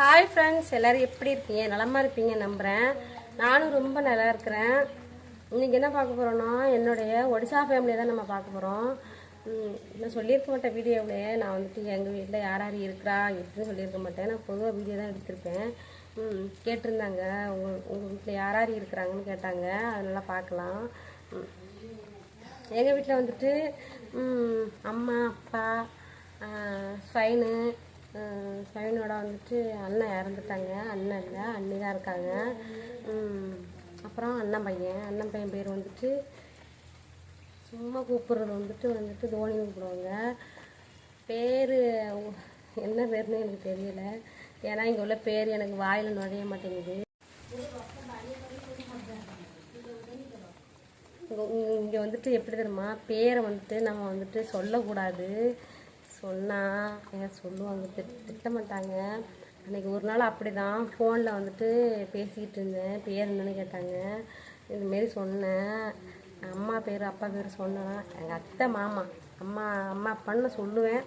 Hi friends எல்லோரும் எப்படி இருக்கீங்க? நலமா இருப்பீங்க நம்புகிறேன் நானும் ரொம்ப நல்லா இருக்கிறேன். இன்றைக்கி என்ன பார்க்க போகிறோன்னா என்னுடைய ஒடிசா ஃபேமிலியை தான் நம்ம பார்க்க போகிறோம் நான் சொல்லியிருக்க மாட்டேன் வீடியோவிலே நான் வந்துட்டு எங்கள் வீட்டில் யார் யார் இருக்கிறா எப்படின்னு சொல்லியிருக்க மாட்டேன். நான் பொதுவாக வீடியோ தான் எடுத்திருப்பேன். கேட்டிருந்தாங்க. உங்கள் உங்கள் வீட்டில் யார் யார் இருக்கிறாங்கன்னு கேட்டாங்க. அதனால் பார்க்கலாம். எங்கள் வீட்டில் வந்துட்டு அம்மா அப்பா ஸ்வைனு ஸ்வைனோட வந்துட்டு அண்ணன் இறந்துட்டாங்க. அண்ணன் இல்லை அண்ணி தான் இருக்காங்க அப்புறம் அண்ணன் பையன். அண்ணன் பையன் பேர் வந்துட்டு சும்மா கூப்பிட்றது வந்துட்டு வந்துட்டு தோனி கூப்பிடுவாங்க. பேர் என்ன பேர்னு எனக்கு தெரியல. ஏன்னா இங்கே உள்ள பேர் எனக்கு வாயில் நுழைய மாட்டேங்குது. இங்கே வந்துட்டு எப்படி தெரியுமா? பேரை வந்துட்டு நம்ம வந்துட்டு சொல்லக்கூடாது. சொன்னால் ஏங்க சொல்லுவாங்க திட் திட்ட மாட்டாங்க. அன்றைக்கி ஒரு நாள் அப்படி தான் ஃபோனில் வந்துட்டு பேசிக்கிட்டு இருந்தேன். பேர் என்னன்னு கேட்டாங்க. இதுமாரி சொன்னேன். அம்மா பேர் அப்பா பேர் சொன்னேன் எங்கள் அத்தை மாமா அம்மா அம்மா அப்பான்னு சொல்லுவேன்.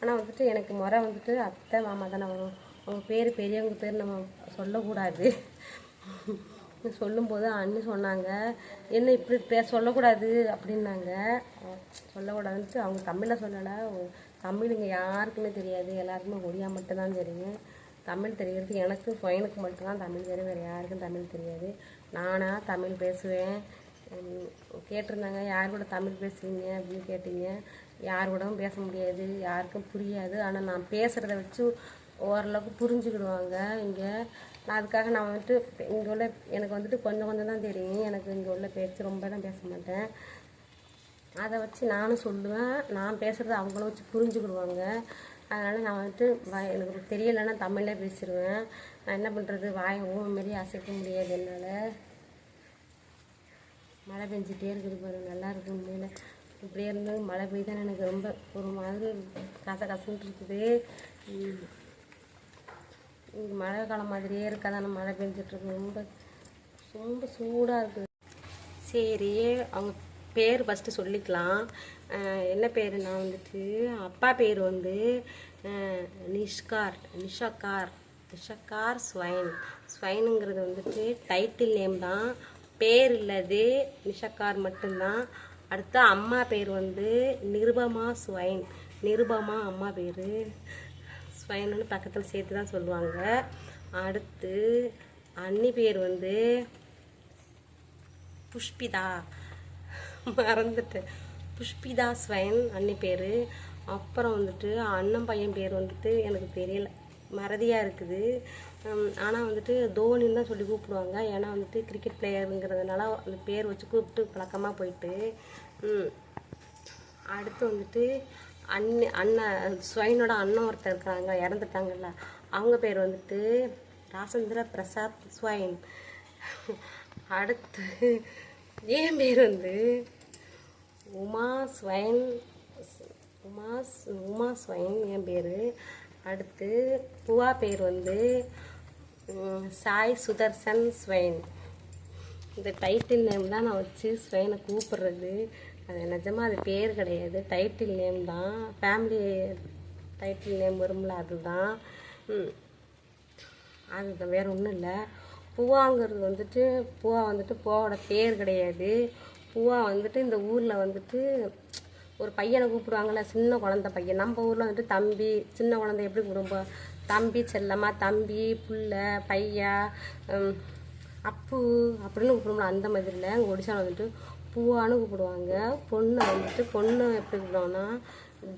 ஆனால் வந்துட்டு எனக்கு முறை வந்துட்டு அத்தை மாமா தானே வரும். அவங்க பேர் பெரியவங்க பேர் நம்ம சொல்லக்கூடாது. சொல்லும்போது அண்ணி சொன்னாங்க. என்ன இப்படி பே சொல்லக்கூடாது அப்படின்னாங்க. சொல்லக்கூடாதுன்ட்டு அவங்க தமிழில் சொல்லலை. தமிழ் இங்கே யாருக்குமே தெரியாது. எல்லாருக்குமே ஒடியா மட்டும்தான் தெரியும். தமிழ் தெரிகிறது எனக்கு பையனுக்கு மட்டும்தான். தமிழ் தெரியும் வேறு யாருக்கும் தமிழ் தெரியாது. நானாக தமிழ் பேசுவேன். கேட்டிருந்தாங்க யார் கூட தமிழ் பேசுவீங்க அப்படின்னு கேட்டீங்க. யார் கூடவும் பேச முடியாது யாருக்கும் புரியாது. ஆனால் நான் பேசுகிறத வச்சு ஓரளவுக்கு புரிஞ்சுக்கிடுவாங்க. இங்கே நான் அதுக்காக நான் வந்துட்டு இங்கே உள்ள எனக்கு வந்துட்டு கொஞ்சம் கொஞ்சம் தான் தெரியும். எனக்கு இங்கே உள்ள பேச்சு ரொம்ப தான் பேச மாட்டேன். அதை வச்சு நானும் சொல்லுவேன். நான் பேசுகிறத அவங்களும் வச்சு புரிஞ்சுக்கிடுவாங்க. அதனால் நான் வந்துட்டு வ- எனக்கு தெரியலைன்னா தமிழே பேசிடுவேன் நான் என்ன பண்ணுறது வாய் மாரி அசைக்க முடியாது என்னால். மழை பெஞ்சிட்டே இருக்குது பாரு நல்லா உண்மையில். இப்படியே இருந்து மழை பெய்தான் எனக்கு ரொம்ப ஒரு மாதிரி கச கசன்ட்டு இருக்குது. இங்கே மழை காலம் மாதிரியே இருக்காதான மழை பெஞ்சிட்ருக்கு ரொம்ப ரொம்ப சூடாக இருக்குது சரி அவங்க பேர் ஃபஸ்ட்டு சொல்லிக்கலாம். என்ன என்ன பேருனா வந்துட்டு அப்பா பேர் வந்து நிஷ்கார் நிஷாக்கார் நிஷாக்கார் ஸ்வைன். ஸ்வைனுங்கிறது வந்துட்டு டைட்டில் நேம் தான். பேர் இல்லது நிஷாக்கார் மட்டும்தான். அடுத்து அம்மா பேர் வந்து நிருபமா ஸ்வைன். நிருபமா அம்மா பேர். ஸ்வைனுன்னு பக்கத்தில் சேர்த்து தான் சொல்லுவாங்க. அடுத்து அன்னி பேர் வந்து புஷ்பிதா. மறந்துட்டேன். புஷ்பிதா ஸ்வைன் அண்ணி பேர். அப்புறம் வந்துட்டு அண்ணன் பையன் பேர் வந்துட்டு எனக்கு தெரியல. மறதியாக இருக்குது. ஆனால் வந்துட்டு தோனின்னு தான் சொல்லி கூப்பிடுவாங்க. ஏன்னா வந்துட்டு கிரிக்கெட் பிளேயருங்கிறதுனால அந்த பேர் வச்சு கூப்பிட்டு பழக்கமாக போயிட்டு. அடுத்து வந்துட்டு அண்ணி அண்ணன் ஸ்வைனோட அண்ணன் ஒருத்தர் இருக்கிறாங்க இறந்துட்டாங்கல்ல. அவங்க பேர் வந்துட்டு ராசேந்திர பிரசாத் ஸ்வைன். அடுத்து என் பேர் வந்து உமா ஸ்வைன் உமா ஸ்- உமா ஸ்வைன் என் பேர். அடுத்து புவா பேர் வந்து சாய் சுதர்சன் ஸ்வைன். இந்த டைட்டில் நேம் தான் நான் வச்சு ஸ்வைனை கூப்பிட்றது. அது நிஜமாக அது பேர் கிடையாது. டைட்டில் நேம் தான். ஃபேமிலி டைட்டில் நேம் வரும்ல அதுதான். அது வேறு ஒன்றும் இல்லை. பூவாங்கிறது வந்துட்டு பூவா வந்துட்டு பூவாவோட பேர் கிடையாது. பூவா வந்துட்டு இந்த ஊரில் வந்துட்டு ஒரு பையனை கூப்பிடுவாங்கள்ல சின்ன குழந்த பையன். நம்ம ஊரில் வந்துட்டு தம்பி சின்ன குழந்தை எப்படி கூப்பிடுவோம் தம்பி செல்லம்மா தம்பி புள்ள பையா அப்பு அப்படின்னு கூப்பிடுவோம்ல அந்த மாதிரில எங்கள் ஒடிசாவில் வந்துட்டு பூவான்னு கூப்பிடுவாங்க. பொண்ணை வந்துட்டு பொண்ணு எப்படி கூப்பிடுவாங்கன்னா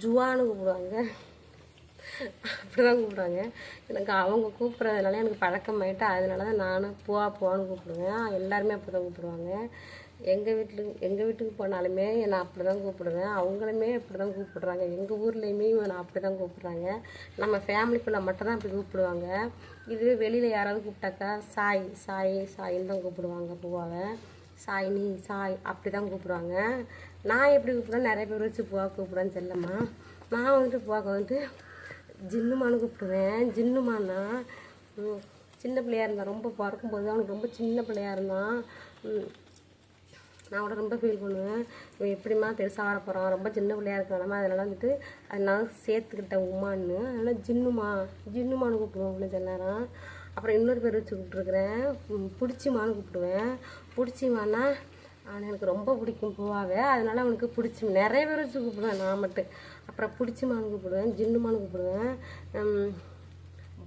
ஜுவான்னு கூப்பிடுவாங்க. அப்படிதான் கூப்பிடுவாங்க. எனக்கு அவங்க கூப்பிட்றதுனால எனக்கு பழக்கமாயிட்டு அதனால தான் நானும் பூவா பூவான்னு கூப்பிடுவேன். எல்லாருமே அப்படி தான் கூப்பிடுவாங்க. எங்கள் வீட்டுக்கு எங்கள் வீட்டுக்கு போனாலுமே நான் அப்படி தான் கூப்பிடுவேன். அவங்களுமே அப்படி தான் கூப்பிடுறாங்க. எங்கள் ஊர்லேயுமே நான் அப்படி தான் கூப்பிட்றாங்க. நம்ம ஃபேமிலிக்குள்ளே மட்டும்தான் அப்படி கூப்பிடுவாங்க. இதுவே வெளியில் யாராவது கூப்பிட்டாக்கா சாய் சாய் சாயின்னு தான் கூப்பிடுவாங்க பூவாவை. சாய் நீ சாய் அப்படி தான் கூப்பிடுவாங்க. நான் எப்படி கூப்பிடுவேன்? நிறைய பேர் வச்சு பூவா கூப்பிடுவேன்னு செல்லம்மா. நான் வந்துட்டு பூவாக்க வந்துட்டு ஜின்னுமான்னு கூப்பிடுவேன். ஜின்னுமான்னா சின்ன பிள்ளையாக இருந்தான் ரொம்ப பறக்கும்போது அவனுக்கு ரொம்ப சின்ன பிள்ளையாக இருந்தான் நான் கூட ரொம்ப ஃபீல் பண்ணுவேன். இவன் எப்படிம்மா பெருசாக வர போகிறான் ரொம்ப சின்ன பிள்ளையா இருக்க வேணாமா அதனால வந்துட்டு அதனால சேர்த்துக்கிட்டேன் உமான்னு அதனால் ஜின்னுமா ஜின்னுமான்னு கூப்பிடுவோம் அப்படின்னு சொன்னாரான் அப்புறம் இன்னொரு பேர் வச்சு கூப்பிட்ருக்குறேன் பிடிச்சிமான்னு கூப்பிடுவேன். பிடிச்சிமான்னா ஆனால் எனக்கு ரொம்ப பிடிக்கும் பூவாவை. அதனால அவனுக்கு பிடிச்சி நிறைய பேர் வச்சு கூப்பிடுவேன் நான் மட்டும். அப்புறம் பிடிச்சிமான்னு கூப்பிடுவேன் ஜின்னுமான்னு கூப்பிடுவேன்.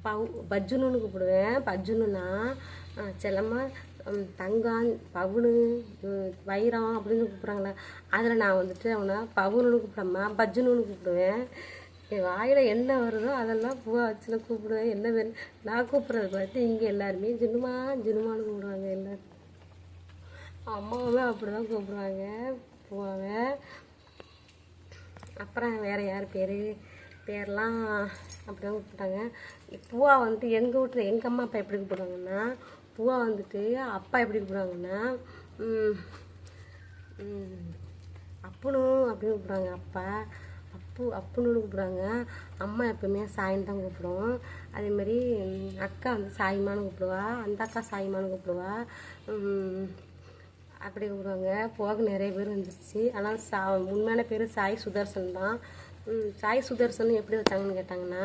பவு பஜ்ஜுன்னு கூப்பிடுவேன். பஜ்ஜுனுன்னா செல்லம்மா தங்கம் பவுனு வைரம் அப்படின்னு கூப்பிட்றாங்களே அதில் நான் வந்துட்டு அவனை பவுனுன்னு கூப்பிடாம பஜ்ஜுன்னு கூப்பிடுவேன். என் வாயில் என்ன வருதோ அதெல்லாம் பூவா வச்சுல கூப்பிடுவேன். என்ன வேணும் நான் கூப்பிட்றது பார்த்து இங்கே எல்லாருமே ஜினுமா ஜினுமான்னு கூப்பிடுவாங்க எல்லாரும். அம்மாவும் அப்படி தான் கூப்பிடுவாங்க பூவாவை அப்புறம் வேறு யார் பேர்? பேர்லாம் அப்படி தான் கூப்பிட்டாங்க. பூவா வந்துட்டு எங்கள் வீட்டில் எங்கள் அம்மா அப்பா எப்படி கூப்பிடுவாங்கன்னா பூவா வந்துட்டு அப்பா எப்படி கூப்பிடுவாங்கன்னா ம், அப்படின்னு கூப்பிடுவாங்க அப்பா அப்பு அப்புன்னு கூப்பிடுவாங்க அம்மா எப்பவுமே சாயின்னு தான் கூப்பிடுவோம் அதேமாரி அக்கா வந்து சாயிமான்னு கூப்பிடுவா. அந்த அக்கா சாயிமான்னு கூப்பிடுவா. அப்படி கூப்பிடுவாங்க. போக நிறைய பேர் வந்துருச்சு. ஆனால் சா உண்மையான பேர் சாய் சுதர்சன் தான். சாய் சுதர்சன் எப்படி வச்சாங்கன்னு கேட்டாங்கன்னா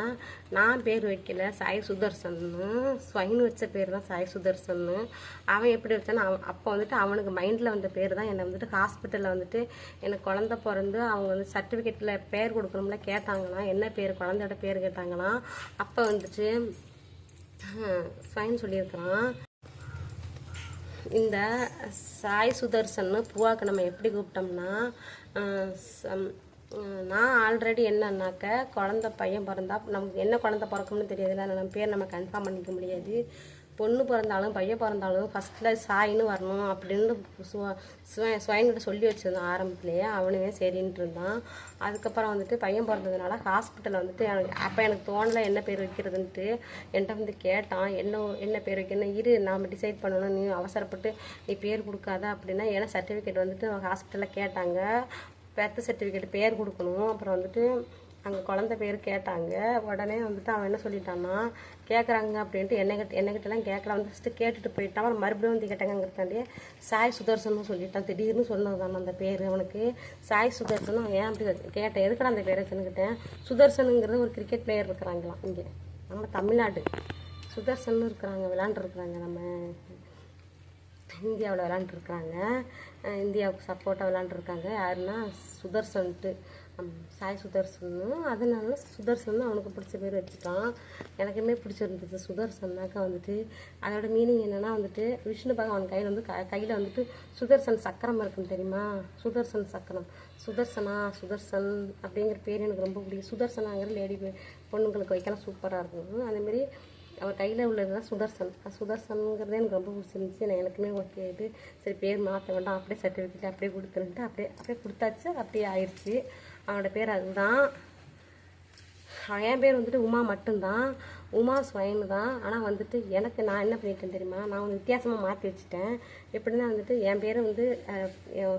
நான் பேர் வைக்கல சாய் சுதர்சன்னு. ஸ்வைன் வச்ச பேர் தான் சாய் சுதர்சன்னு. அவன் எப்படி வச்சான்னு அவன் அப்போ வந்துட்டு அவனுக்கு மைண்டில் வந்த பேர் தான் என்னை வந்துட்டு ஹாஸ்பிட்டலில் வந்துட்டு எனக்கு குழந்த பிறந்து அவங்க வந்து சர்டிஃபிகேட்டில் பேர் கொடுக்கணும்ல கேட்டாங்கன்னா என்ன பேர் குழந்தையோட பேர் கேட்டாங்கன்னா அப்போ வந்துட்டு ஸ்வைன் சொல்லியிருக்கிறான். இந்த சாய் சுதர்சன்னு பூவாக்கு நம்ம எப்படி கூப்பிட்டோம்னா சம்- நான் ஆல்ரெடி என்னன்னாக்க குழந்த பையன் பிறந்தா நமக்கு என்ன குழந்த பிறக்கும்னு தெரியாதுல்ல நம்ம பேர் நம்ம கன்ஃபார்ம் பண்ணிக்க முடியாது. பொண்ணு பிறந்தாலும் பையன் பிறந்தாலும் ஃபஸ்ட்டில் சாயின்னு வரணும் அப்படின்னு ஸ்வைன்கிட்ட சொல்லி வச்சிருந்தான் ஆரம்பத்துலேயே அவனுமே சரின்ட்டு இருந்தான். அதுக்கப்புறம் வந்துட்டு பையன் பிறந்ததுனால ஹாஸ்பிட்டலில் வந்துட்டு எனக்கு அப்போ எனக்கு தோணலை என்ன பேர் வைக்கிறதுன்ட்டு என்கிட்ட வந்து கேட்டான். என்ன என்ன பேர் வைக்கணும்? இரு நாம் டிசைட் பண்ணணும். நீ அவசரப்பட்டு நீ பேர் கொடுக்காத அப்படின்னா ஏன்னா சர்டிஃபிகேட் வந்துட்டு ஹாஸ்பிட்டலில் கேட்டாங்க. பெர்த் சர்டிஃபிகேட் பேர் கொடுக்கணும். அப்புறம் வந்துட்டு அங்கே குழந்த பேர் கேட்டாங்க. உடனே வந்துட்டு அவன் என்ன சொல்லிட்டான்னா கேட்குறாங்க அப்படின்ட்டு என்னகிட்ட என்னகிட்டலாம் கேட்கல வந்து ஃபஸ்ட்டு கேட்டுட்டு போயிட்டான். அப்புறம் மறுபடியும் வந்து கேட்டாங்கிறதாண்டே சாய் சுதர்சன் சொல்லிட்டான். திடீர்னு சொன்னது தான் அந்த பேர் அவனுக்கு. சாய் சுதர்சன் அவன் ஏன் அப்படி கேட்டேன்? எதுக்கடா அந்த பேரை வச்சுன்னுக்கிட்டேன்? சுதர்சனுங்கிறது ஒரு கிரிக்கெட் பிளேயர் இருக்கிறாங்களாம் இங்கே. நம்ம தமிழ்நாடு. சுதர்சன் இருக்கிறாங்க விளாண்டுருக்குறாங்க நம்ம. இந்தியாவில் விளாண்டுருக்காங்க இந்தியாவுக்கு சப்போர்ட்டாக விளாண்டுருக்காங்க யாருன்னா சுதர்சன்ட்டு. சாய் சுதர்சனும் அதனால சுதர்சன் அவனுக்கு பிடிச்ச பேர் வச்சுட்டான். எனக்குமே பிடிச்சிருந்துச்சு சுதர்சன்னாக்கா வந்துட்டு. அதோட மீனிங் என்னென்னா வந்துட்டு விஷ்ணு பகவான் கையில் வந்து க கையில் வந்துட்டு சுதர்சன் சக்கரம் இருக்குன்னு தெரியுமா? சுதர்சன் சக்கரம். சுதர்சனா சுதர்சன் அப்படிங்கிற பேர் எனக்கு ரொம்ப பிடிக்கும். சுதர்சனாங்கிற லேடி பொண்ணுங்களுக்கு வைக்கலாம் சூப்பராக இருக்கும். அதேமாரி அவர் கையில் உள்ளது தான் சுதர்சன். அது சுதர்சனுங்கிறதே எனக்கு ரொம்ப பிடிச்சிருந்துச்சி. நான் எனக்குமே ஓகே ஆகிட்டு சரி பேர் மாற்ற வேண்டாம். அப்படியே சர்டிஃபிகேட் அப்படியே கொடுத்துருன்ட்டு அப்படியே அப்படியே கொடுத்தாச்சு. அப்படியே ஆயிடுச்சு. அவனோட பேர் அதுதான். அவன் என் பேர் வந்துட்டு உமா மட்டும்தான். உமா ஸ்வைன் தான். ஆனால் வந்துட்டு எனக்கு நான் என்ன பண்ணிட்டேன் தெரியுமா? நான் வந்து வித்தியாசமாக மாற்றி வச்சுட்டேன். எப்படின்னா வந்துட்டு என் பேர் வந்து அஹ்,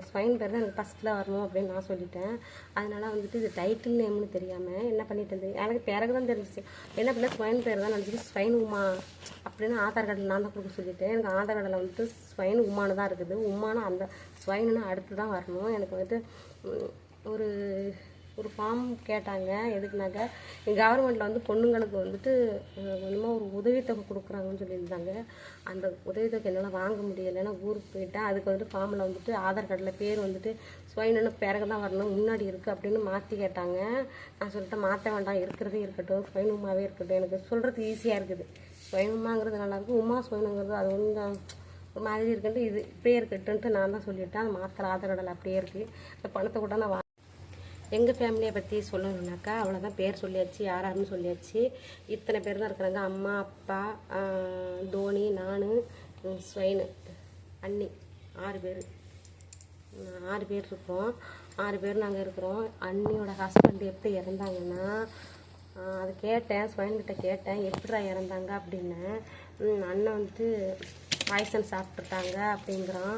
ஸ்வைன் பேர் தான் எனக்கு ஃபஸ்ட்டில் வரணும் அப்படின்னு நான் சொல்லிட்டேன். அதனால் வந்துட்டு இது டைட்டில் நேம்னு தெரியாமல் என்ன பண்ணிட்டேன் தெரியும்? எனக்கு பிறகு தான் தெரிஞ்சிச்சு. என்ன பண்ணால் ஸ்வைன் பேர் தான் நினச்சிட்டு ஸ்வைன் உமா அப்படின்னு ஆதார் கார்டில் நான் தான் கொடுக்க சொல்லிட்டேன். எனக்கு ஆதார் கார்டில் வந்துட்டு ஸ்வைன் உமானு தான் இருக்குது. உமானு அந்த ஸ்வைனுன்னு அடுத்து தான் வரணும். எனக்கு வந்துட்டு ஒரு ஒரு ஃபார்ம் கேட்டாங்க. எதுக்குனாக்க கவர்மெண்ட்டில் வந்து பொண்ணுங்களுக்கு வந்துட்டு கொஞ்சமாக ஒரு உதவித்தொகை கொடுக்குறாங்கன்னு சொல்லியிருந்தாங்க. அந்த உதவித்தொகை என்னால் வாங்க முடியலைன்னா ஊருக்கு போயிட்டேன் அதுக்கு வந்துட்டு ஃபார்மில் வந்துட்டு ஆதார் கார்டில் பேர் வந்துட்டு ஸ்வைனு பிறகு தான் வரணும் முன்னாடி இருக்குது அப்படின்னு மாற்றி கேட்டாங்க. நான் சொல்லிட்டேன் மாற்ற வேண்டாம். இருக்கிறதே இருக்கட்டும் ஸ்வைன் உமாவே இருக்கட்டும். எனக்கு சொல்கிறது ஈஸியாக இருக்குது. ஸ்வைன் உமாங்கிறது நல்லாயிருக்கும் உமா ஸ்வைனுங்கிறது அது கொஞ்சம் ஒரு மாதிரி இருக்குன்ட்டு இது இப்படியே இருக்கட்டுன்ட்டு நான் தான் சொல்லிட்டேன். அது மாத்திர ஆதார் கார்டில் அப்படியே இருக்குது இந்த பணத்தை கூட நான் வா எங்கள் ஃபேமிலியை பற்றி சொல்லணுன்னாக்கா அவ்வளோதான் பேர் சொல்லியாச்சு யாராருன்னு சொல்லியாச்சு. இத்தனை பேர் தான் இருக்கிறாங்க. அம்மா அப்பா தோனி நான் ஸ்வைனு அண்ணி ஆறு பேர். ஆறு பேர் இருக்கோம். ஆறு பேர் நாங்கள் இருக்கிறோம். அண்ணியோட ஹஸ்பண்ட் எப்படி இறந்தாங்கன்னா அதை அது கேட்டேன் ஸ்வைன்கிட்ட கேட்டேன் எப்படிடா இறந்தாங்க அப்படின்னு. அண்ணன் வந்துட்டு பாய்சன் சாப்பிட்டுட்டாங்க அப்படிங்கிறான்.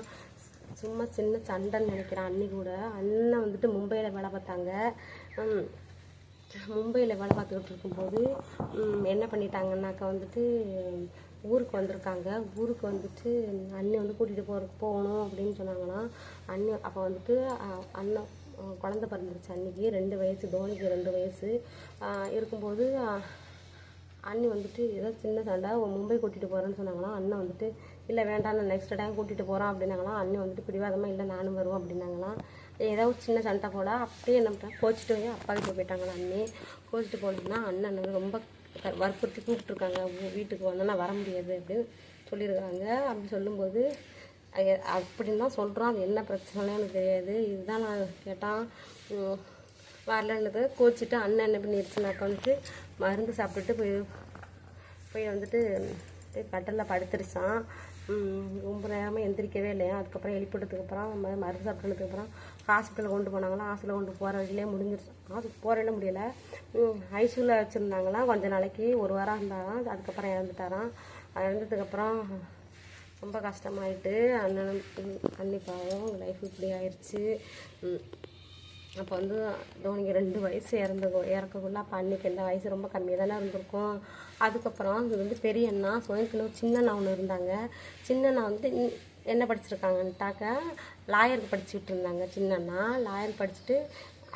சும்மா சின்ன சண்டைன்னு நினைக்கிறேன். அண்ணி கூட. அண்ணன் வந்துட்டு மும்பையில் வேலை பார்த்தாங்க. மும்பையில் வேலை பார்த்துக்கிட்டு இருக்கும்போது என்ன பண்ணிட்டாங்கன்னாக்கா வந்துட்டு ஊருக்கு வந்திருக்காங்க. ஊருக்கு வந்துட்டு அண்ணி வந்து கூட்டிகிட்டு போகிற போகணும் அப்படின்னு சொன்னாங்களாம் அண்ணி அப்போ வந்துட்டு அண்ணன் குழந்த பிறந்துருச்சு அன்னைக்கு. ரெண்டு வயசு தோனிக்கு ரெண்டு வயசு. இருக்கும்போது அண்ணி வந்துட்டு ஏதோ சின்ன சண்டை மும்பை கூட்டிகிட்டு போகிறேன்னு சொன்னாங்களாம் அண்ணன் வந்துட்டு இல்லை வேண்டாம் நான் நெக்ஸ்ட் டைம் கூட்டிகிட்டு போகிறோம் அப்படின்னாங்களாம். அண்ணன் வந்துட்டு பிடிவாதமாக இல்லை நானும் வருவோம் அப்படின்னாங்களாம். ஏதோ ஒரு சின்ன சண்டை போல அப்படியே என்ன பண்ணிட்டாங்க கோச்சிட்டு போய் அப்பா கிட்ட போயிட்டாங்களா அண்ணி கோச்சிட்டு போனோம்னா அண்ணன் வந்து ரொம்ப வற்புறுத்தி கூப்பிட்ருக்காங்க வீட்டுக்கு வந்தோன்னா வர முடியாது அப்படின்னு சொல்லியிருக்காங்க அப்படி சொல்லும்போது அப்படின்னு தான் சொல்கிறோம் அது என்ன பிரச்சனைன்னு எனக்கு தெரியாது. இதுதான் நான் கேட்டான். உம், வரலன்றது. கோச்சிட்டு அண்ணன் என்ன பண்ணிடுச்சுனாக்கா வந்துட்டு மருந்து சாப்பிட்டுட்டு போய் போய் வந்துட்டு போய் கட்டலில் படுத்துருச்சான் ரொம்ப நேரமாக எந்திரிக்கவே இல்லையா? அதுக்கப்புறம் எழுப்பிட்டதுக்கப்புறம் மருந்து சாப்பிட்டதுக்கப்புறம் ஹாஸ்பிட்டலில் கொண்டு போனாங்களாம் ஹாஸ்பிட்டல் கொண்டு போகிற வழியிலே முடிஞ்சிருச்சு. ஹாஸ்பிட்டல் போகிறதில்ல முடியல. ஐசியூவில் வச்சுருந்தாங்களாம் கொஞ்ச நாளைக்கு ஒரு வாரம் இருந்தாராம். அதுக்கப்புறம் இறந்துட்டாராம். இறந்ததுக்கப்புறம் ரொம்ப கஷ்டமாயிட்டு அண்ணன் அன்னிப்பாவும் லைஃப் இப்படி ஆயிடுச்சு அப்போ வந்து தோனிக்கு ரெண்டு வயசு இறந்து இறக்கக்குள்ள அப்போ அன்னைக்கு இந்த வயசு ரொம்ப கம்மியாக தானே இருந்திருக்கும். அதுக்கப்புறம் இது வந்து பெரிய அண்ணா சுயத்தில் ஒரு சின்ன அண்ணா ஒன்று இருந்தாங்க. சின்ன அண்ணா வந்து என்ன படிச்சிருக்காங்கன்ட்டாக்க லாயருக்கு படிச்சுக்கிட்டு இருந்தாங்க சின்ன அண்ணா. லாயர் படிச்சுட்டு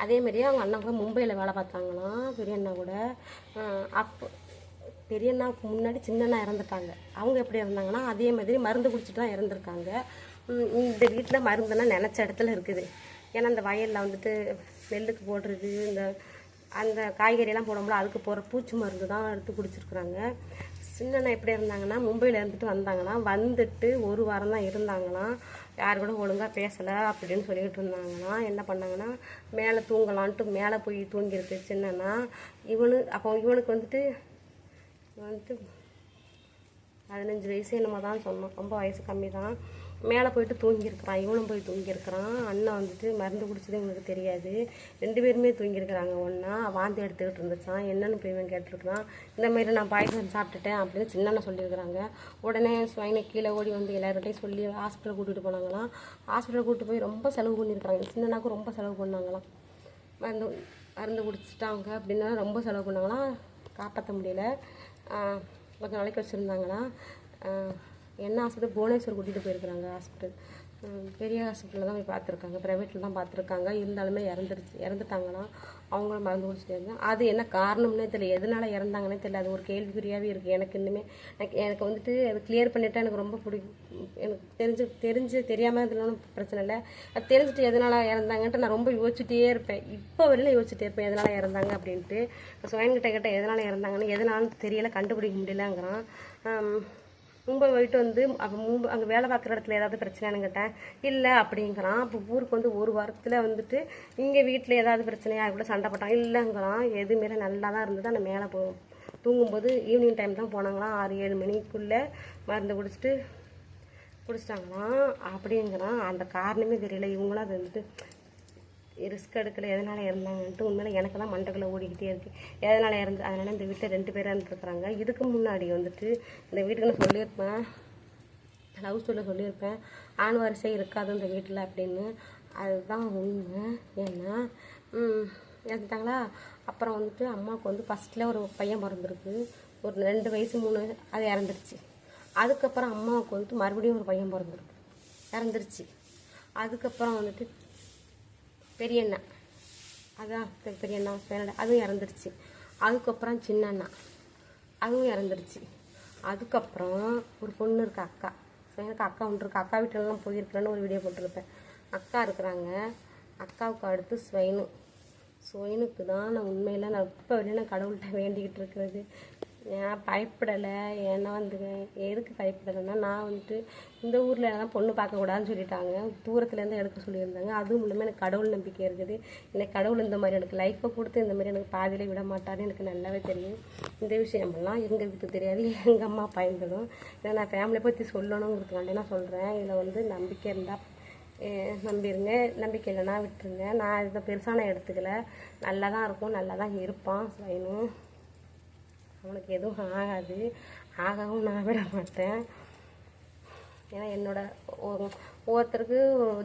அதே மாதிரியே அவங்க அண்ணா கூட மும்பையில் வேலை பார்த்தாங்களாம் பெரிய அண்ணா கூட. அப்போ அப்போ பெரியண்ணாவுக்கு முன்னாடி சின்ன அண்ணா இறந்துட்டாங்க. அவங்க எப்படி இருந்தாங்கன்னா அதே மாதிரி மருந்து குடிச்சிட்டு தான் இறந்துருக்காங்க. இந்த வீட்டில் மருந்துன்னா நினச்ச இடத்துல இருக்குது. ஏன்னா இந்த வயலில் வந்துட்டு நெல்லுக்கு போடுறது இந்த அந்த காய்கறியெல்லாம் போடும்போது அதுக்கு போகிற பூச்சி மருந்து தான் எடுத்து குடிச்சிருக்குறாங்க. சின்னண்ணா எப்படி இருந்தாங்கன்னா மும்பையில் இருந்துட்டு வந்தாங்கன்னா வந்துட்டு ஒரு வாரம் தான் இருந்தாங்களாம். யார் கூட ஒழுங்காக பேசலை அப்படின்னு சொல்லிக்கிட்டு இருந்தாங்கன்னா என்ன பண்ணாங்கன்னா மேலே தூங்கலான்ட்டு மேலே போய் தூங்கியிருக்கு சின்னண்ணா. இவனு அப்போ இவனுக்கு வந்துட்டு வந்துட்டு பதினஞ்சு வயசு என்னமோ தான் சொன்னோம் ரொம்ப வயசு கம்மி தான் மேலே போயிட்டு தூங்கியிருக்கிறான். இவனும் போய் தூங்கியிருக்கிறான். அண்ணன் வந்துட்டு மருந்து குடிச்சது இவனுக்கு தெரியாது. ரெண்டு பேருமே தூங்கியிருக்கிறாங்க. ஒன்றா வாந்தி எடுத்துக்கிட்டு இருந்துச்சான் என்னென்னு போய் இவன் கேட்டிருக்கிறான். இந்த மாதிரி நான் பாய்சன் சாப்பிட்டுட்டேன் அப்படின்னு சின்னண்ணா சொல்லியிருக்கிறாங்க. உடனே ஸ்வைனை கீழே ஓடி வந்து எல்லார்கிட்டையும் சொல்லி ஹாஸ்பிட்டல் கூட்டிகிட்டு போனாங்களாம். ஹாஸ்பிட்டல் கூட்டி போய் ரொம்ப செலவு பண்ணியிருக்கிறாங்க. சின்னண்ணாக்கும் ரொம்ப செலவு பண்ணாங்களாம். மருந்து மருந்து குடிச்சிட்டாங்க அப்படின்னா ரொம்ப செலவு பண்ணாங்களாம். காப்பாற்ற முடியல. கொஞ்சம் கொஞ்ச நாளைக்கு வச்சுருந்தாங்களாம். என்ன ஹாஸ்பிட்டல் புவனேஸ்வர் கூட்டிகிட்டு போயிருக்கிறாங்க ஹாஸ்பிட்டல் பெரிய ஹாஸ்பிட்டலில் தான் போய் பார்த்துருக்காங்க. ப்ரைவேட்டில் தான் பார்த்துருக்காங்க. இருந்தாலுமே இறந்துருச்சு இறந்துட்டாங்கன்னா அவங்களும் மருந்து குடிச்சிட்டு இருந்தாங்க அது என்ன காரணம்னே தெரியல. எதனால் இறந்தாங்கன்னே தெரியல. அது ஒரு கேள்விக்குறியாகவே இருக்குது எனக்கு இன்னுமே எனக்கு எனக்கு வந்துட்டு அது கிளியர் பண்ணிட்டா எனக்கு ரொம்ப பிடிக்கும் எனக்கு தெரிஞ்சு தெரிஞ்சு தெரியாமல் இருந்தாலும் பிரச்சனை இல்லை. அது தெரிஞ்சுட்டு எதனால் இறந்தாங்கன்ட்டு நான் ரொம்ப யோசிச்சுட்டே இருப்பேன். இப்போ வரையிலும் யோசிச்சுட்டே இருப்பேன். எதனால் இறந்தாங்க அப்படின்ட்டு. சுயன்கிட்ட கிட்ட எதனால் இறந்தாங்கன்னு எதனாலும் தெரியல கண்டுபிடிக்க முடியலங்கிறான். மும்பை போயிட்டு வந்து அப்போ மும்பை அங்கே வேலை பார்க்குற இடத்துல ஏதாவது பிரச்சனையானு கேட்டேன். இல்லை அப்படிங்கிறான். அப்போ ஊருக்கு வந்து ஒரு வாரத்தில் வந்துட்டு இங்கே வீட்டில் ஏதாவது பிரச்சனையாக கூட சண்டை போட்டான். இல்லைங்கிறான். எதுவுமே நல்லா தான் இருந்தது. அந்த மேலே போ தூங்கும்போது ஈவினிங் டைம் தான் போனாங்களாம். ஆறு ஏழு மணிக்குள்ளே மருந்து குடிச்சிட்டு குடிச்சிட்டாங்களாம். அப்படிங்கிறான். அந்த காரணமே தெரியல. இவங்களும் அது வந்துட்டு ரிஸ்க் எடுக்கல. எதனால் இறந்தாங்கன்ட்டு உண்மையில எனக்கு தான் மண்டக்குள்ள ஓடிக்கிட்டே இருக்கு. எதனால் இறந்து அதனால் இந்த வீட்டில் ரெண்டு பேர் இருந்துருக்குறாங்க இதுக்கு முன்னாடி வந்துட்டு இந்த வீட்டுக்கு நான் சொல்லியிருப்பேன். லவ் சொல்ல சொல்லியிருப்பேன். ஆண் வரிசை இருக்காது இந்த வீட்டில் அப்படின்னு. அதுதான் உண்மை. ஏன்னா எடுத்துட்டாங்களா இறந்துட்டாங்களா அப்புறம் வந்துட்டு அம்மாவுக்கு வந்து ஃபஸ்ட்டில் ஒரு பையன் பிறந்திருக்கு. ஒரு ரெண்டு வயசு மூணு அது இறந்துருச்சு. அதுக்கப்புறம் அம்மாவுக்கு வந்துட்டு மறுபடியும் ஒரு பையன் பிறந்திருக்கு. இறந்துருச்சு. அதுக்கப்புறம் வந்துட்டு பெரியண்ணா அதான் பெரிய பெரியண்ணா பெரியண்ணா அதுவும் இறந்துருச்சு. அதுக்கப்புறம் சின்ன அண்ணா. அதுவும் இறந்துருச்சு. அதுக்கப்புறம் ஒரு பொண்ணு இருக்கு அக்கா. எனக்கு அக்கா ஒன்று இருக்கு. அக்கா வீட்டிலலாம் போயிருக்கிறேன்னு ஒரு வீடியோ போட்டிருப்பேன். அக்கா இருக்கிறாங்க. அக்காவுக்கு அடுத்து ஸ்வைனு. ஸ்வைனுக்கு தான் நான் உண்மையில் நான் இப்போ வெளியே நான் கடவுள்கிட்ட வேண்டிக்கிட்டு இருக்கிறது. ஏன் பயப்படலை? ஏன்னா வந்து எதுக்கு பயப்படலைன்னா நான் வந்துட்டு இந்த ஊரில் எல்லாம் பொண்ணு பார்க்கக்கூடாதுன்னு சொல்லிட்டாங்க. தூரத்துலேருந்து எடுக்க சொல்லியிருந்தாங்க. அதுவும் இல்லாமல் எனக்கு கடவுள் நம்பிக்கை இருக்குது. எனக்கு கடவுள் இந்த மாதிரி எனக்கு லைஃப்பை கொடுத்து இந்த மாதிரி எனக்கு பாதியில் விட மாட்டாருன்னு எனக்கு நல்லாவே தெரியும். இந்த விஷயமெல்லாம் எங்கள் வீட்டுக்கு தெரியாது. எங்கள் அம்மா பயந்துடும் இதை நான் ஃபேமிலியை பற்றி சொல்லணுங்கிறதுக்காண்டி நான் சொல்கிறேன் இதில் வந்து நம்பிக்கை இருந்தால் நம்பிடுங்க நம்பிக்கை இல்லைன்னா விட்டுருங்க. நான் இதை பெருசாக நான் எடுத்துக்கல. நல்லா தான் இருக்கும். நல்லா தான் இருப்பான். சைனும் அவனுக்கு எதுவும் ஆகாது. ஆகவும் நான் விட மாட்டேன். ஏன்னா என்னோட ஒவ்வொருத்தருக்கு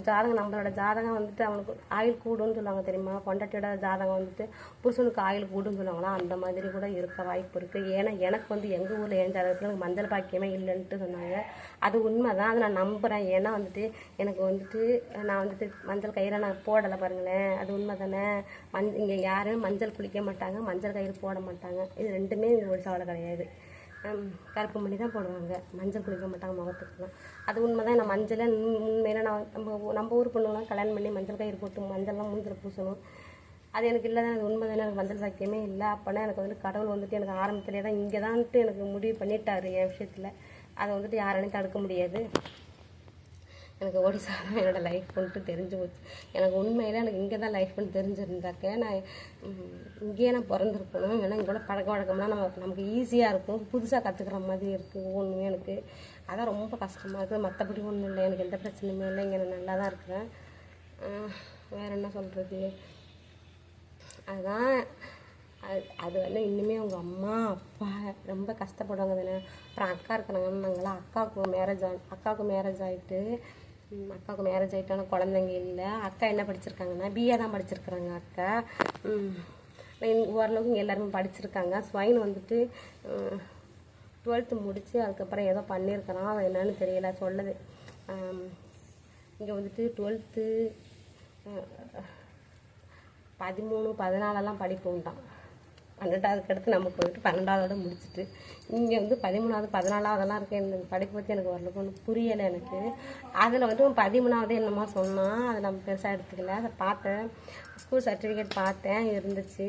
ஜாதகம் நம்மளோட ஜாதகம் வந்துட்டு அவனுக்கு ஆயில் கூடுன்னு சொல்லுவாங்க தெரியுமா? பொண்டாட்டியோட ஜாதகம் வந்துட்டு புருஷனுக்கு ஆயில் கூடுன்னு சொல்லுவாங்களா? அந்த மாதிரி கூட இருக்க வாய்ப்பு இருக்குது ஏன்னா எனக்கு வந்து எங்கள் ஊரில் என் ஜாதகத்தில் எனக்கு மஞ்சள் பாக்கியமே இல்லைன்ட்டு சொன்னாங்க. அது உண்மை தான் அதை நான் நம்புகிறேன் ஏன்னா வந்துட்டு எனக்கு வந்துட்டு நான் வந்துட்டு மஞ்சள் கயிறை நான் போடலை பாருங்களேன். அது உண்மை தானே மஞ் இங்கே யாரும் மஞ்சள் குளிக்க மாட்டாங்க. மஞ்சள் கயிறு போட மாட்டாங்க. இது ரெண்டுமே ஒரு சவால் கிடையாது. கருப்பு மணி தான் போடுவாங்க. மஞ்சள் குளிக்க மாட்டாங்க முகத்துக்குலாம் அது உண்மை தான் நான் மஞ்சளை உண்மையில நான் நம்ம நம்ம ஊர் பொண்ணுங்களாம் கல்யாணம் பண்ணி மஞ்சள் கயிறு போட்டு மஞ்சள்லாம் மூஞ்சில் பூசணும். அது எனக்கு இல்லை தான். எனக்கு உண்மை தானே எனக்கு மஞ்சள் சாக்கியமே இல்லை. அப்போனா எனக்கு வந்துட்டு கடவுள் வந்துட்டு எனக்கு ஆரம்பத்திலே தான் இங்கே தான்ட்டு எனக்கு முடிவு பண்ணிட்டாரு என் விஷயத்தில். அதை வந்துட்டு யாராலையும் தடுக்க முடியாது. எனக்கு ஒடிசா தான் என்னோடய லைஃப்ன்ட்டு தெரிஞ்சு போச்சு. எனக்கு உண்மையில் எனக்கு இங்கே தான் லைஃப்னு தெரிஞ்சிருந்தாக்கே தெரிஞ்சிருந்தாக்க நான் இங்கேயே நான் பிறந்திருக்கணும். ஏன்னா இங்கே கூட பழக்க வழக்கம்லாம் நம்ம நமக்கு ஈஸியாக இருக்கும். புதுசாக கற்றுக்கிற மாதிரி இருக்குது ஒன்றுமே எனக்கு. அதான் ரொம்ப கஷ்டமாக இருக்குது. மற்றபடி ஒன்றும் இல்லை. எனக்கு எந்த பிரச்சனையுமே இல்லை. இங்கே நான் நல்லா தான் இருக்கிறேன் வேறு என்ன சொல்கிறது அதுதான் அது அது வந்து இன்னுமே அவங்க அம்மா அப்பா ரொம்ப கஷ்டப்படுவாங்க. தானே அப்புறம் அக்கா இருக்கிறாங்கன்னாங்களா அக்காவுக்கு மேரேஜ் ஆ அக்காவுக்கு மேரேஜ் ஆகிட்டு அக்காவுக்கு மேரேஜ் ஆகிட்டான குழந்தைங்க இல்லை. அக்கா என்ன படிச்சிருக்காங்கன்னா பிஏ தான் படிச்சிருக்கிறாங்க அக்கா. ஓரளவுக்கு இங்கே எல்லாருமே படிச்சிருக்காங்க. ஸ்வைன் வந்துட்டு டுவெல்த்து முடித்து அதுக்கப்புறம் ஏதோ பண்ணியிருக்கிறான் அவன் என்னன்னு தெரியல சொல்லுது. இங்கே வந்துட்டு டுவெல்த்து பதிமூணு பதினாலெல்லாம் படிப்பு உண்டான். பன்னெண்டாவதுக்கு அடுத்து நம்ம போயிட்டு பன்னெண்டாவதோட முடிச்சுட்டு இங்கே வந்து பதிமூணாவது பதினாலாவதெல்லாம் இருக்குது இந்த படிப்பு பற்றி எனக்கு வரலுக்கு ஒன்றும் புரியலை எனக்கு. அதில் வந்து பதிமூணாவது என்னமோ சொன்னான் அதை நம்ம பெருசாக எடுத்துக்கல. அதை பார்த்தேன். ஸ்கூல் சர்டிஃபிகேட் பார்த்தேன் இருந்துச்சு.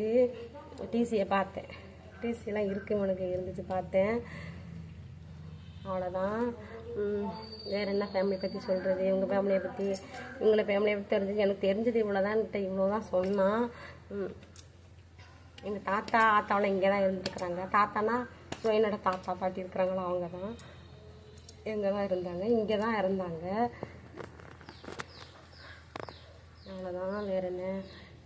டிசியை பார்த்தேன். டிசியெலாம் இருக்கு உனக்கு இருந்துச்சு பார்த்தேன். அவ்வளோதான் வேறு என்ன ஃபேமிலி பற்றி சொல்கிறது உங்கள் ஃபேமிலியை பற்றி உங்களை ஃபேமிலியை பற்றி தெரிஞ்சது எனக்கு தெரிஞ்சது இவ்வளோதான் இவ்வளோ தான் சொன்னான். எங்கள் தாத்தா ஆத்தாவெல்லாம் இங்கே தான் இருந்துருக்குறாங்க. தாத்தானா சுவையனோட தாத்தா பாட்டி இருக்கிறாங்களோ அவங்க தான் இங்கே தான் இருந்தாங்க. இங்கே தான் இருந்தாங்க அவ்வளோதான் வேற என்ன?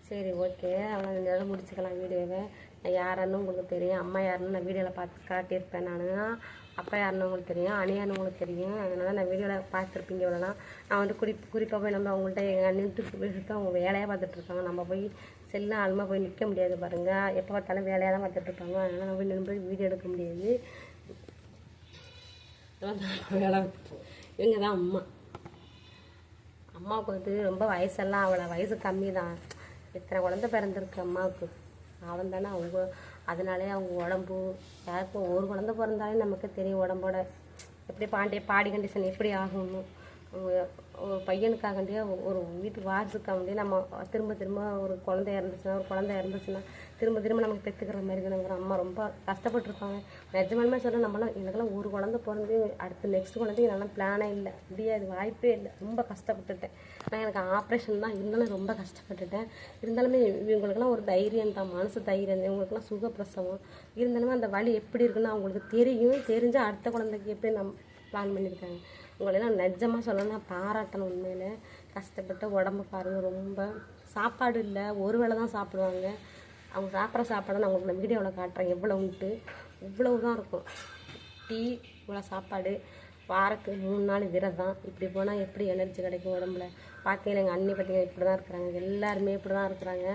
சரி ஓகே. அவ்வளோ இதோட முடிச்சுக்கலாம் வீடியோவை. நான் யாருன்னு உங்களுக்கு தெரியும். அம்மா யாருன்னு நான் வீடியோவில் பார்த்து காட்டியிருப்பேன் நான். அப்பா யாருன்னு உங்களுக்கு தெரியும். அணியான்னு உங்களுக்கு தெரியும். அதனால் நான் வீடியோவில் பார்த்துருப்பீங்க இவ்வளோலாம் நான் வந்து குறி குறிப்பாக போய் நம்ம அவங்கள்ட்ட எங்கள் அண்ணிட்டு விட்டு அவங்க வேலையாக பார்த்துட்ருக்காங்க நம்ம போய் செல்ல ஆளுமா போய் நிற்க முடியாது பாருங்கள் எப்போ பார்த்தாலும் வேலையாக தான் பார்த்துட்டு இருப்பாங்க. அதனால் நம்ம போய் நின்று போய் வீடியோ எடுக்க முடியாது. வேலை இவங்க தான் அம்மா. அம்மாவுக்கு வந்து ரொம்ப வயசெல்லாம் அவளை வயசு கம்மி தான். எத்தனை குழந்த பிறந்திருக்கு அம்மாவுக்கு? அவன் தானே அவங்க. அதனாலே அவங்க உடம்பு யாருக்கும் ஒரு குழந்த பிறந்தாலே நமக்கு தெரியும் உடம்போட. எப்படி பாண்டிய பாடி கண்டிஷன் எப்படி ஆகும்னு. அவங்க- பையனுக்காகண்டியே ஒரு வீட்டு வாரிசுக்காகண்டியே நம்ம திரும்ப திரும்ப ஒரு குழந்தை இறந்துச்சுன்னா ஒரு குழந்தை இறந்துச்சுன்னா திரும்ப திரும்ப நமக்கு பெற்றுக்கிற மாதிரி இருக்கிற அம்மா ரொம்ப கஷ்டப்பட்டுருப்பாங்க. நிஜமாலுமே சொல்ல நம்மளாம் எனக்கெல்லாம் ஒரு குழந்தை பிறந்து அடுத்து நெக்ஸ்ட் குழந்தைக்கு நல்லா பிளானே இல்லை. முடியாது வாய்ப்பே இல்லை. ரொம்ப கஷ்டப்பட்டுட்டேன். நான் எனக்கு ஆப்ரேஷன் தான் இருந்தாலும் ரொம்ப கஷ்டப்பட்டுட்டேன். இருந்தாலுமே இவங்களுக்கெல்லாம் ஒரு தைரியம் தான் மனசு தைரியம் இவங்களுக்குலாம் சுகப்பிரசவம். இருந்தாலுமே அந்த வழி எப்படி இருக்குன்னு அவங்களுக்கு தெரியும். தெரிஞ்சால் அடுத்த குழந்தைக்கு எப்படி நம் பிளான் பண்ணியிருக்காங்க. உங்களெல்லாம் நிஜமாக சொல்லணும்னா பாராட்டணும் உண்மையில். கஷ்டப்பட்டு உடம்பு பாருங்க ரொம்ப சாப்பாடு இல்லை ஒரு வேளை தான் சாப்பிடுவாங்க. அவங்க சாப்பிட்ற சாப்பாடை நான் உங்களுக்கு வீடியோவில் காட்டுறேன். எவ்வளோன்ட்டு இவ்வளவு தான் இருக்கும். டீ இவ்வளோ சாப்பாடு. வாரத்துக்கு மூணு நாள் விரதம். இப்படி போனால் எப்படி எனர்ஜி கிடைக்கும் உடம்புல? பார்த்தீங்கன்னா எங்கள் அண்ணி பார்த்தீங்கன்னா இப்படி தான் இருக்கிறாங்க. எல்லாருமே இப்படி தான் இருக்கிறாங்க.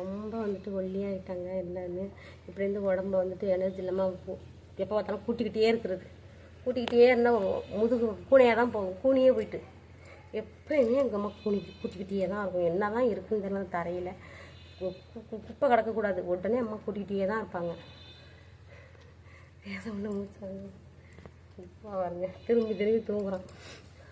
ரொம்ப வந்துட்டு ஒல்லியாகிட்டாங்க எல்லாருமே. இப்படி இருந்து உடம்பு வந்துட்டு எனர்ஜி இல்லாமல் எப்போ பார்த்தாலும் கூட்டிக்கிட்டே இருக்கிறது. கூட்டிக்கிட்டே இருந்தால் முதுகு கூனையாக தான் போகும். கூனியே போயிட்டு. எப்பயுமே எங்கள் அம்மா கூனி கூட்டிக்கிட்டே தான் இருக்கும். என்ன தான் இருக்குன்னு தெரியல தரையில். கு- குப்பை கிடக்கக்கூடாது. உடனே அம்மா கூட்டிக்கிட்டே தான் இருப்பாங்க. பேச ஒன்று முடிச்சாங்க இப்போ வருங்க திரும்பி திரும்பி தூங்குறான்.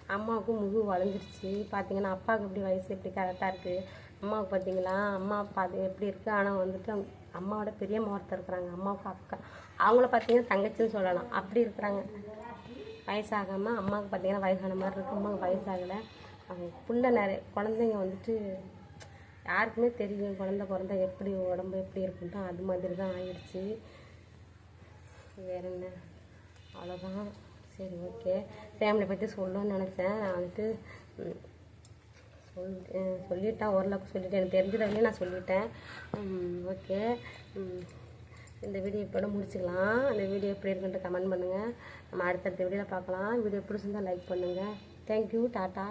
அம்மாவுக்கும் முதுகு வளைஞ்சிருச்சு பார்த்தீங்கன்னா அப்பாவுக்கு எப்படி வயசு எப்படி கரெக்டாக இருக்குது அம்மாவுக்கு பார்த்தீங்களா அம்மா பார்த்து எப்படி இருக்குது ஆனால் வந்துட்டு அவங்க- அம்மாவோட பெரிய ஒருத்தர் இருக்கிறாங்க. அம்மாவுக்கு அக்கா. அவங்கள பார்த்தீங்கன்னா தங்கச்சின்னு சொல்லலாம். அப்படி இருக்கிறாங்க. வயசாகாமல் அம்மாவுக்கு பார்த்தீங்கன்னா வயசான மாதிரி இருக்கும் அம்மாவுக்கு வயசாகலை. அவங்க புள்ள நிறைய குழந்தைங்க வந்துட்டு யாருக்குமே தெரியும் குழந்த பிறந்தா எப்படி உடம்பு எப்படி இருக்குன்ட்டு அது மாதிரி தான் ஆயிடுச்சு. வேற என்ன? அவ்வளோதான் சரி ஓகே. ஃபேமிலி பற்றி சொல்லணும்னு நினச்சேன். நான் வந்துட்டு சொல் சொல்லிட்டேன் ஓரளவுக்கு சொல்லிட்டேன். எனக்கு தெரிஞ்சதை நான் சொல்லிட்டேன். ஓகே. இந்த வீடியோ இப்போட முடிச்சுக்கலாம். அந்த வீடியோ எப்படி இருக்குன்ட்டு கமெண்ட் பண்ணுங்கள் நம்ம அடுத்தடுத்த வீடியோவில் பார்க்கலாம். வீடியோ பிடிச்சிருந்தால் லைக் பண்ணுங்கள் தேங்க்யூ டாட்டா.